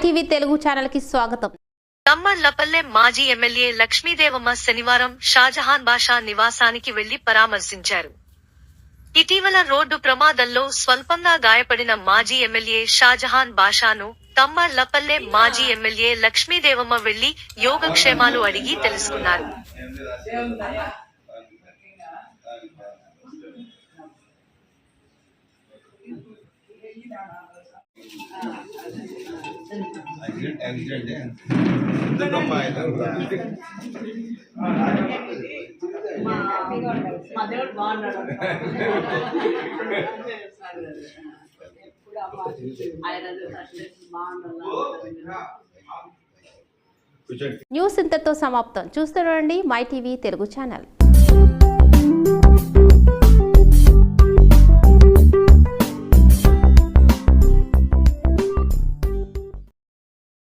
TV Telugu ఛానల్కి స్వాగతం తమ్మళ్ళపల్లె మాజీ ఎమ్మెల్యే లక్ష్మీదేవమ్మ శనివారం షాజహాన్ బాషా నివాసానికి వెళ్ళి పరామర్శించారు. ఇటీవల రోడ్డు ప్రమాదంలో స్వల్పంగా గాయపడిన మాజీ ఎమ్మెల్యే షాజహాన్ బాషాను తమ్మళ్ళపల్లె మాజీ ఎమ్మెల్యే లక్ష్మీదేవమ్మ వెళ్ళి యోగక్షేమాలు అడిగి తెలుసుకున్నారు. యాక్సిడెంట్ యాక్సిడెంట్ న్యూస్ ఇంతతో సమాప్తం. చూస్తూ రండి మై టీవీ తెలుగు ఛానల్.